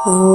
பக்தர்கள்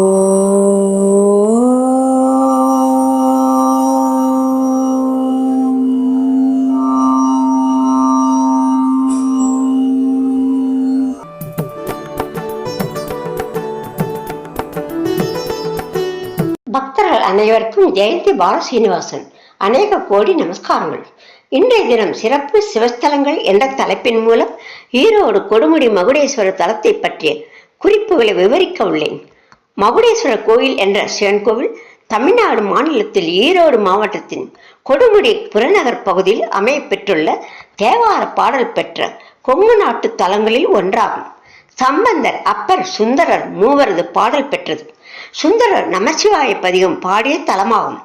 அனைவருக்கும் ஜெயந்தி பாலசீனிவாசன் அநேக கோடி நமஸ்காரங்கள். இன்றைய தினம் சிறப்பு சிவஸ்தலங்கள் என்ற தலைப்பின் மூலம் ஈரோடு கொடுமுடி மகுடேஸ்வரர் தலத்தை பற்றிய குறிப்புகளை விவரிக்க உள்ளேன். மகுடேஸ்வரர் கோயில் என்ற சிவன் கோவில் தமிழ்நாடு மாநிலத்தில் ஈரோடு மாவட்டத்தின் கொடுமுடி புறநகர் பகுதியில் அமையப்பெற்றுள்ள தேவார பாடல் பெற்ற கொங்கு நாட்டு தலங்களில் ஒன்றாகும். சம்பந்தர் அப்பர் சுந்தரர் மூவரது பாடல் பெற்றது. சுந்தரர் நமசிவாய பதிகம் பாடிய தலமாகும்.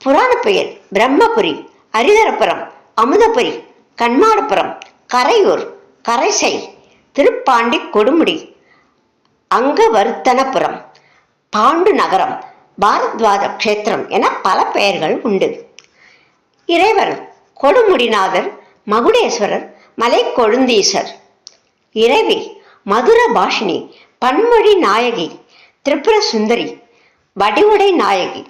புராண பெயர் பிரம்மபுரி அரிதரபுரம் அமுதபுரி கண்மாடபுரம் கரையூர் கரைசை திருப்பாண்டி கொடுமுடி அங்கவர்த்தனபுரம் பாண்டு நகரம் பாரத்வாஜ கஷேத்திரம் என பல பெயர்கள் உண்டு. இறைவர் கொடுமுடிநாதர் மகுடேஸ்வரர் மலை கொழுந்தீசர் இறைவி மதுர பாஷினி பன்மொழி நாயகி திரிபுர சுந்தரி வடிவுடை நாயகி.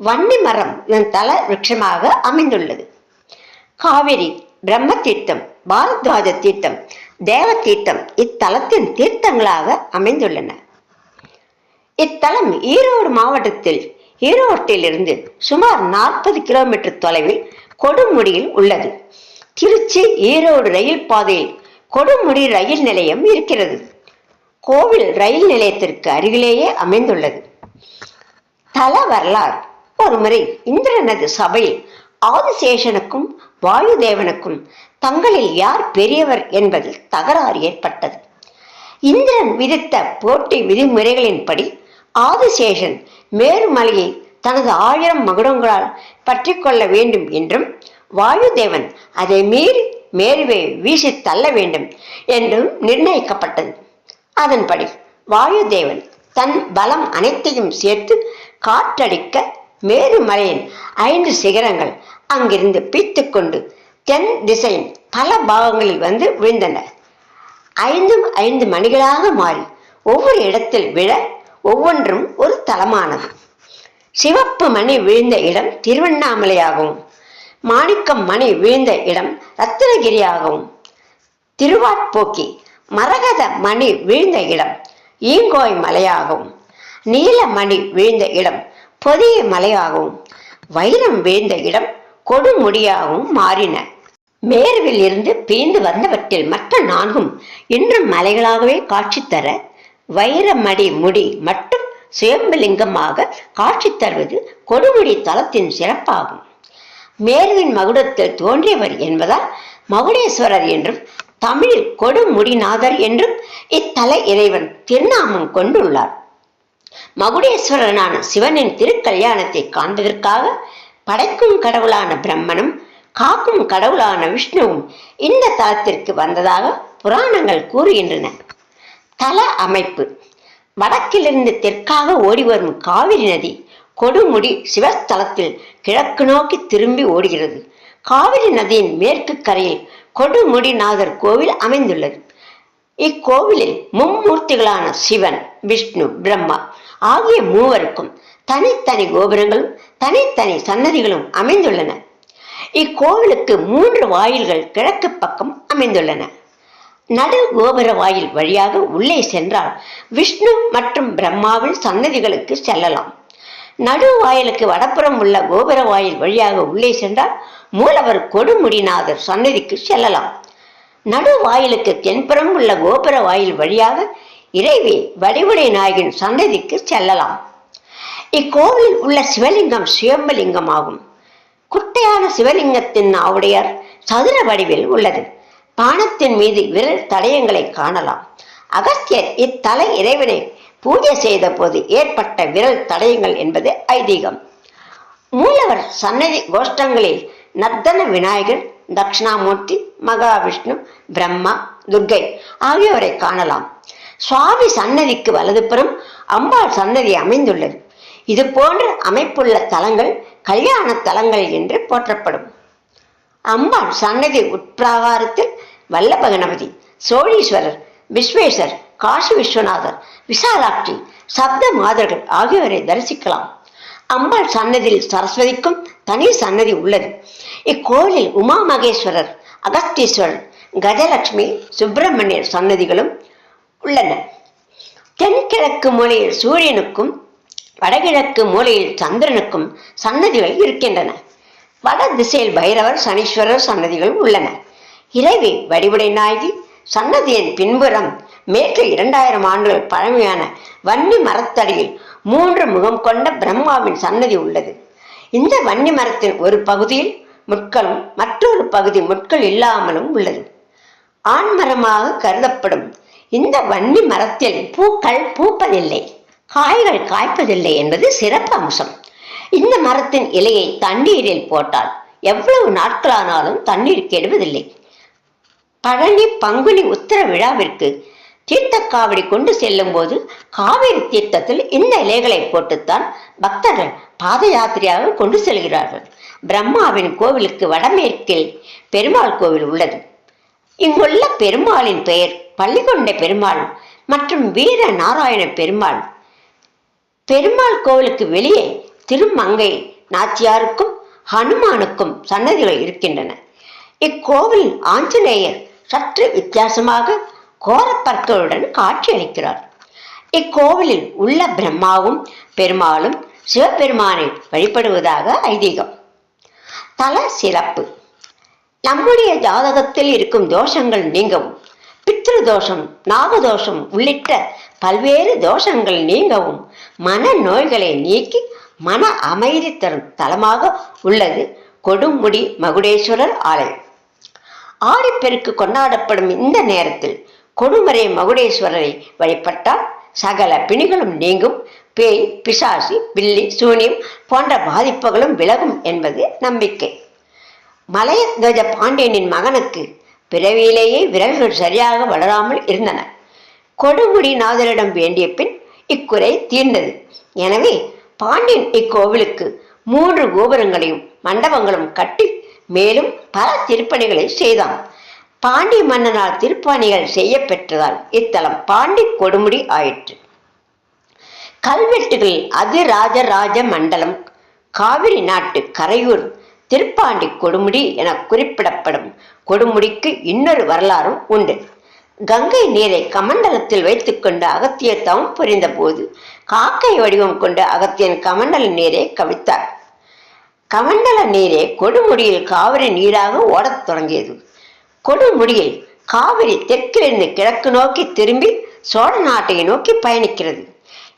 வன்னி மரம் இதன் தல விருட்சமாக அமைந்துள்ளது. காவிரி பிரம்ம தீர்த்தம் பாரத்வாஜ தீர்த்தம் தேவ தீர்த்தம் இத்தலத்தின் தீர்த்தங்களாக அமைந்துள்ளன. இத்தலம் ஈரோடு மாவட்டத்தில் ஈரோட்டிலிருந்து சுமார் நாற்பது கிலோமீட்டர் தொலைவில் கொடுமுடியில் உள்ளது. திருச்சி ஈரோடு ரயில் பாதையில் கொடுமுடி ரயில் நிலையம் இருக்கிறது. கோவில் ரயில் நிலையத்திற்கு அருகிலேயே அமைந்துள்ளது. தல வரலாறு. ஒருமுறை இந்திரனது சபையில் ஆதிசேஷனுக்கும் வாயுதேவனுக்கும் தங்களில் யார் பெரியவர் என்பதில் தகராறு ஏற்பட்டது. இந்திரன் விதித்த போட்டி விதிமுறைகளின்படி ஆதிசேஷன் மேருமலையை தனது ஆயிரம் மகுடங்களால் பற்றி கொள்ள வேண்டும் என்றும் வாயுதேவன் அதை மீறி மேருவை வீசி தள்ள வேண்டும் என்றும் நிர்ணயிக்கப்பட்டது. அதன்படி வாயுதேவன் தன் பலம் அனைத்தையும் சேர்த்து காற்றடிக்க மேருமலையின் ஐந்து சிகரங்கள் அங்கிருந்து பீத்துக்கொண்டு தென் திசையின் பல பாகங்களில் வந்து விழுந்தன. ஐந்தும் ஐந்து மணிகளாக மாறி ஒவ்வொரு இடத்தில் விழ ஒவ்வொன்றும் ஒரு தலமானது. சிவப்பு மணி விழுந்த இடம் திருவண்ணாமலையாகவும் மாணிக்கம் மணி விழுந்த இடம் ரத்தினகிரியாகவும் திருவாட்போக்கி மரகத மணி விழுந்த இடம் ஈங்கோய் மலையாகவும் நீல மணி விழுந்த இடம் பொதிய மலையாகவும் வைரம் விழுந்த இடம் கொடுமுடியாகவும் மாறின. மேருவில் இருந்து பிரிந்து வந்தவற்றில் மற்ற நான்கும் இன்றும் மலைகளாகவே காட்சி தர வைரமடி முடி மட்டும் சுயம்பலிங்கமாக காட்சி தருவது கொடுமுடி தலத்தின் சிறப்பாகும். மேருவின் மகுடத்தில் தோன்றியவர் என்பதால் மகுடேஸ்வரர் என்றும் தமிழில் கொடுமுடிநாதர் என்றும் இத்தல இறைவன் திருநாமம் கொண்டுள்ளார். மகுடேஸ்வரனான சிவனின் திருக்கல்யாணத்தை காண்பதற்காக படைக்கும் கடவுளான பிரம்மனும் காக்கும் கடவுளான விஷ்ணுவும் இந்த தலத்திற்கு வந்ததாக புராணங்கள் கூறுகின்றன. தல அமைப்பு. வடக்கிலிருந்து தெற்காக ஓடி வரும் காவிரி நதி கொடுமுடி சிவஸ்தலத்தில் கிழக்கு நோக்கி திரும்பி ஓடுகிறது. காவிரி நதியின் மேற்கு கரையில் கொடுமுடிநாதர் கோவில் அமைந்துள்ளது. இக்கோவிலில் மும்மூர்த்திகளான சிவன் விஷ்ணு பிரம்மா ஆகிய மூவருக்கும் தனித்தனி கோபுரங்களும் தனித்தனி சன்னதிகளும் அமைந்துள்ளன. இக்கோவிலுக்கு மூன்று வாயில்கள் கிழக்கு பக்கம் அமைந்துள்ளன. நடு கோபுர வாயில் வழியாக உள்ளே சென்றால் விஷ்ணு மற்றும் பிரம்மாவின் சன்னதிகளுக்கு செல்லலாம். நடு வாயிலுக்கு வடப்புறம் உள்ள கோபுர வாயில் வழியாக உள்ளே சென்றால் மூலவர் கொடுமுடிநாதர் சன்னதிக்கு செல்லலாம். நடு வாயிலுக்கு தென்புறம் உள்ள கோபுர வாயில் வழியாக இறைவி வடிவுடை நாயகின் சன்னதிக்கு செல்லலாம். இக்கோவிலில் உள்ள சிவலிங்கம் சுயம்பலிங்கம் ஆகும் குட்டையான சிவலிங்கத்தின் ஆவுடையார் சதுர வடிவில் உள்ளது. பானத்தின் மீது விரல் தடயங்களை காணலாம். அகஸ்தியர் இத்தலை இறைவனை பூஜை செய்த போது ஏற்பட்ட விரல் தடயங்கள் என்பது ஐதீகம். மூலவர் சன்னதி கோஷ்டங்களில் நர்த்தன விநாயகர் தட்சிணாமூர்த்தி மகாவிஷ்ணு பிரம்மா துர்கை ஆகியோரை காணலாம். சுவாமி சன்னதிக்கு வலதுபுறம் அம்பாள் சன்னதி அமைந்துள்ளது. இது போன்ற அமைப்புள்ள தலங்கள் கல்யாண தலங்கள் என்று போற்றப்படும். அம்பாள் சன்னதி உட்பிராகாரத்தில் வல்லப கணபதி சோழீஸ்வரர் விஸ்வேஸ்வர் காசி விஸ்வநாதர் விசாலாட்சி சப்த மாதர்கள் ஆகியோரை தரிசிக்கலாம். அம்பாள் சன்னதியில் சரஸ்வதிக்கும் தனி சன்னதி உள்ளது. இக்கோயிலில் உமா மகேஸ்வரர் அகஸ்தீஸ்வரர் கஜலட்சுமி சுப்பிரமணியர் சன்னதிகளும் உள்ளன. தென்கிழக்கு மொழியில் சூரியனுக்கும் வடகிழக்கு மூலையில் சந்திரனுக்கும் சன்னதிகள் இருக்கின்றன. வட திசையில் பைரவர் சனீஸ்வரர் சன்னதிகள் உள்ளன. இறைவி வடிவுடை நாயகி சன்னதியின் பின்புறம் மேற்கு இரண்டாயிரம் ஆண்டுகள் பழமையான வன்னி மரத்தடியில் மூன்று முகம் கொண்ட பிரம்மாவின் சன்னதி உள்ளது. இந்த வன்னி மரத்தின் ஒரு பகுதியில் முட்களும் மற்றொரு பகுதி முட்கள் இல்லாமலும் உள்ளது. ஆண்மரமாக கருதப்படும் இந்த வன்னி மரத்தில் பூக்கள் பூப்பதில்லை காய்கள் காய்ப்பதில்லை என்பது சிறப்பு அம்சம். இந்த மரத்தின் இலையை தண்ணீரில் போட்டால் எவ்வளவு நாட்களானாலும் தண்ணீர் கெடுவதில்லை. பழனி பங்குனி உத்தர விழாவிற்கு தீர்த்த காவடி கொண்டு செல்லும் போது காவிரி தீர்த்தத்தில் இந்த இலைகளை போட்டுத்தான் பக்தர்கள் பாத யாத்திரையாக கொண்டு செல்கிறார்கள். பிரம்மாவின் கோவிலுக்கு வடமேற்கில் பெருமாள் கோவில் உள்ளது. இங்குள்ள பெருமாளின் பெயர் பள்ளிகொண்ட பெருமாள் மற்றும் வீர நாராயண பெருமாள். பெருமாள் கோவிலுக்கு வெளியே திருமங்கை நாச்சியாருக்கும் ஹனுமானுக்கும் சன்னதிகள் இருக்கின்றன. இக்கோவில் ஆஞ்சநேயர் சற்று வித்தியாசமாக கோரப்பற்களுடன் காட்சியளிக்கிறார். இக்கோவிலில் உள்ள பிரம்மாவும் பெருமாளும் சிவபெருமானை வழிபடுவதாக ஐதீகம். தல சிறப்பு நம்முடைய ஜாதகத்தில் இருக்கும் தோஷங்கள் நீங்கவும் பித்ருதோஷம் நாகதோஷம் உள்ளிட்ட பல்வேறு தோஷங்கள் நீங்கவும் மன நோய்களை நீக்கி மன அமைதி தரும் தலமாக உள்ளது கொடுமுடி மகுடேஸ்வரர் ஆலயம். ஆடிப்பெருக்கு கொண்டாடப்படும் இந்த நேரத்தில் கொடுமறை மகுடேஸ்வரரை வழிபட்டால் சகல பிணிகளும் நீங்கும். பேய் பிசாசி பில்லி சூனியம் போன்ற பாதிப்புகளும் விலகும் என்பது நம்பிக்கை. மலையத்வஜ பாண்டியனின் மகனுக்கு பிறவியிலேயே விரல்கள் சரியாக வளராமல் இருந்தன. கொடுமுடி நாதரிடம் வேண்டிய பின் இக்குறை தீர்ந்தது. எனவே பாண்டியன் இக்கோவிலுக்கு மூன்று கோபுரங்களையும் மண்டபங்களும் கட்டி மேலும் பல திருப்பணிகளை செய்தான். பாண்டி மன்னனால் திருப்பணிகள் செய்ய பெற்றதால் இத்தலம் பாண்டி கொடுமுடி ஆயிற்று. கல்வெட்டுகளில் அதிராஜராஜ மண்டலம் காவிரி நாட்டு கரையூர் திருப்பாண்டி கொடுமுடி என குறிப்பிடப்படும் கொடுமுடிக்கு இன்னொரு வரலாறும் உண்டு. கங்கை நீரை கமண்டலத்தில் வைத்துக்கொண்டு அகத்தியர் தவம் புரிந்த போது காக்கை வடிவம் கொண்டு அகத்தியன் கமண்டல நீரை கவித்தார். கமண்டல நீரே கொடுமுடியில் காவிரி நீராக ஓடத் தொடங்கியது. கொடுமுடியில் காவிரி தெற்கிலிருந்து கிழக்கு நோக்கி திரும்பி சோழ நாட்டை நோக்கி பயணிக்கிறது.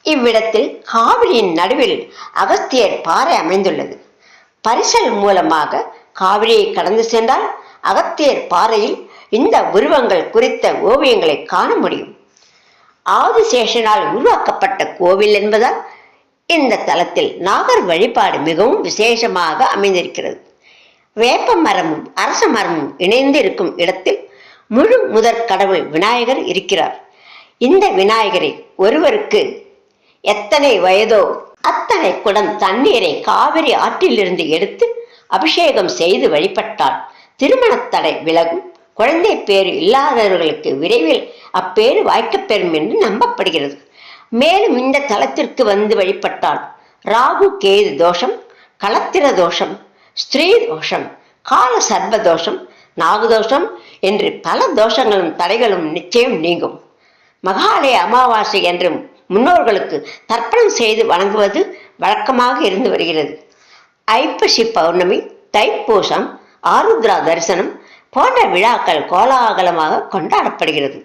இவ்விடத்தில் காவிரியின் நடுவில் அகஸ்தியர் பாறை அமைந்துள்ளது. பரிசல் மூலமாக காவிரியை கடந்து சென்றால் அகத்தியர் பாறையில் இந்த உருவங்கள் குறித்த ஓவியங்களை காண முடியும். ஆதிசேஷனால் உருவாக்கப்பட்ட கோவில் என்பதால் இந்த தலத்தில் நாகர் வழிபாடு மிகவும் விசேஷமாக அமைந்திருக்கிறது. வேப்ப மரமும் அரச மரமும் இணைந்து இருக்கும் இடத்தில் முழு முதற் கடவுள் விநாயகர் இருக்கிறார். இந்த விநாயகரை ஒருவருக்கு எத்தனை வயதோ அத்தனை குடம் தண்ணீரை காவிரி ஆற்றிலிருந்து எடுத்து அபிஷேகம் செய்து வழிபட்டால் திருமணத் தடை விலகும். குழந்தை பேரு இல்லாதவர்களுக்கு விரைவில் அப்பேறு வாய்க்கப்பெறும் என்று நம்பப்படுகிறது. மேலும் இந்த தலத்திற்கு வந்து வழிபட்டால் ராகு கேது தோஷம் களத்திர தோஷம் ஸ்திரீ தோஷம் கால சர்ப தோஷம் நாகதோஷம் என்று பல தோஷங்களும் தடைகளும் நிச்சயம் நீங்கும். மகாலய அமாவாசை என்றும் முன்னோர்களுக்கு தர்ப்பணம் செய்து வணங்குவது வழக்கமாக இருந்து வருகிறது. ஐப்பசி பௌர்ணமி தைப்பூசம் ஆருத்ரா தரிசனம் போன்ற விழாக்கள் கோலாகலமாக கொண்டாடப்படுகிறது.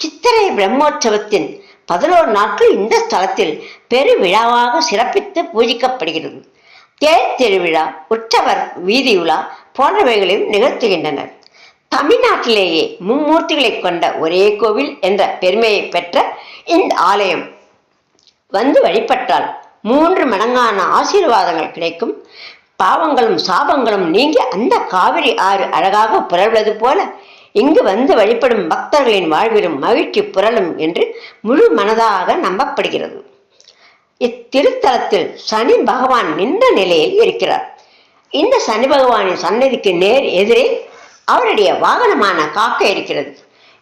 சித்திரை பிரம்மோற்சவத்தின் பதினோரு நாட்கள் இந்த ஸ்தலத்தில் பெரு விழாவாக சிறப்பித்து பூஜிக்கப்படுகிறது. தேர் திருவிழா உற்சவர் வீதி உலா போன்றவைகளையும் நிகழ்த்துகின்றனர். தமிழ்நாட்டிலேயே மும்மூர்த்திகளை கொண்ட ஒரே கோவில் என்ற பெருமையை பெற்ற இந்த ஆலயம். வந்து வழிபட்டால் மூன்று மடங்கான ஆசீர்வாதங்கள் கிடைக்கும். பாவங்களும் சாபங்களும் நீங்கி அந்த காவிரி ஆறு அழகாக புரள்வது போல இங்கு வந்து வழிபடும் பக்தர்களின் வாழ்விலும் மகிழ்ச்சி புரளும் என்று முழு மனதாக நம்பப்படுகிறது. இத்திருத்தலத்தில் சனி பகவான் நின்ற நிலையில் இருக்கிறார். இந்த சனி பகவானின் சன்னதிக்கு நேர் எதிரே அவருடைய வாகனமான காக்கை இருக்கிறது.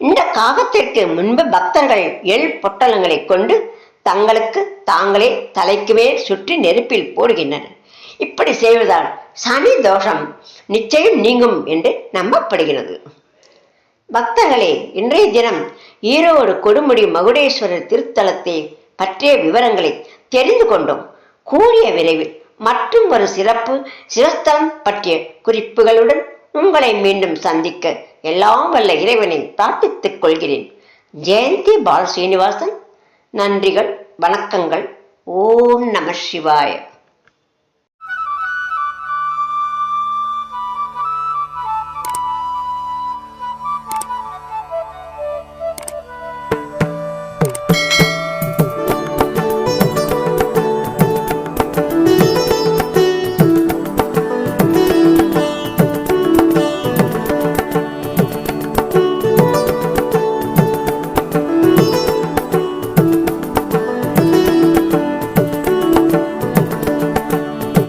இந்த காகத்திற்கு முன்பு பக்தர்கள் எள் பொட்டலங்களை கொண்டு தங்களுக்கு தாங்களே தலைக்கு மேல் சுற்றி நெருப்பில் போடுகின்றனர். இப்படி செய்வதால் சனி தோஷம் நிச்சயம் நீங்கும் என்று நம்பப்படுகிறது. பக்தர்களே இன்றைய தினம் ஈரோடு கொடுமுடி மகுடேஸ்வரர் திருத்தலத்தை பற்றிய விவரங்களை தெரிந்து கொண்டோம். கூடிய விரைவில் மற்றும் ஒரு சிறப்பு சிவஸ்தலம் பற்றிய குறிப்புகளுடன் உங்களை மீண்டும் சந்திக்க எல்லாம் வல்ல இறைவனை பிரார்த்தித்துக் கொள்கிறேன். ஜெயந்தி பால் சீனிவாசன் நன்றிகள் வணக்கங்கள். ஓம் நம சிவாய.